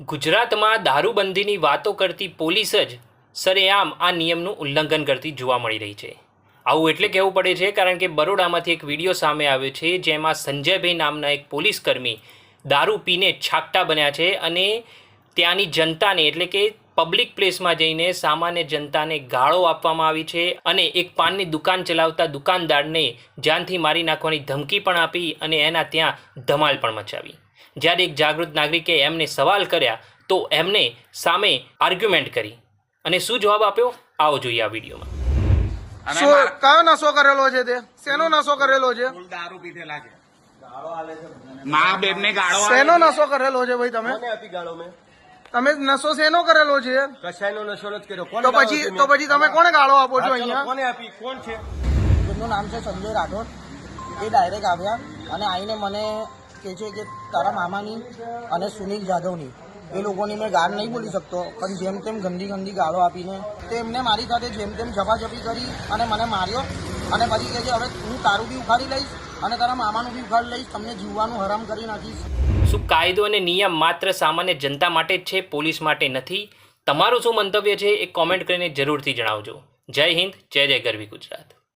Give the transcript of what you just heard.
ગુજરાતમાં દારૂબંધીની વાતો કરતી પોલીસ જ સરેઆમ આ નિયમનું ઉલ્લંઘન કરતી જોવા મળી રહી છે. આવું એટલે કહેવું પડે છે કારણ કે બરોડામાંથી એક વીડિયો સામે આવ્યો છે જેમાં સંજયભાઈ નામના એક પોલીસ કર્મી દારૂ પીને છાકટા બન્યા છે અને ત્યાંની જનતાને એટલે કે પબ્લિક પ્લેસમાં જઈને સામાન્ય જનતાને ગાળો આપવામાં આવી છે અને એક પાનની દુકાન ચલાવતા દુકાનદારને જાનથી મારી નાખવાની ધમકી પણ આપી અને એના ત્યાં ધમાલ પણ મચાવી. જ્યારે એક જાગૃત નાગરિકે એમને સવાલ કર્યા તો એમને સામે આર્ગ્યુમેન્ટ કરી. અને શું જવાબ આપ્યો? આવો જોઈએ આ વિડીયોમાં. કયો નશો કરેલો છે તે? શેનો નશો કરેલો છે? દારૂ પીધેલા છે. મા બેન ને ગાળો શેનો. નશો કરેલો છે ભાઈ તમે? ગાળો મેં? તમે નશો શેનો કરેલો છે? કશાયનો નશો નથી કર્યો. તો પછી તો પછી તમે કોને ગાળો આપો છો અહીંયા? કોને આપી? કોણ છે? એમનું નામ છે સંજય રાઠોડ. એ ડાયરેક્ટ આવ્યા અને આઈને મને કહે છે કે તારા મામાની અને સુનિલ જાધવની. એ લોકોની મેં ગાળ નહીં બોલી શકતો, પણ જેમ તેમ ગંદી ગંદી ગાળો આપીને તે એમને મારી સાથે જેમ તેમ ઝપાઝપી કરી અને મને માર્યો અને પછી કહે છે, હવે હું તારું બી ઉખાડી લઈશ અને તારા મામાનું બી ઉખાડી લઈશ, તમને જીવવાનું હરામ કરી નાખીશ. શું કાયદો અને નિયમ માત્ર સામાન્ય જનતા માટે જ છે, પોલીસ માટે નથી? તમારું શું મંતવ્ય છે, એ કોમેન્ટ કરીને જરૂરથી જણાવજો. જય હિન્દ, જય જય ગરવી ગુજરાત.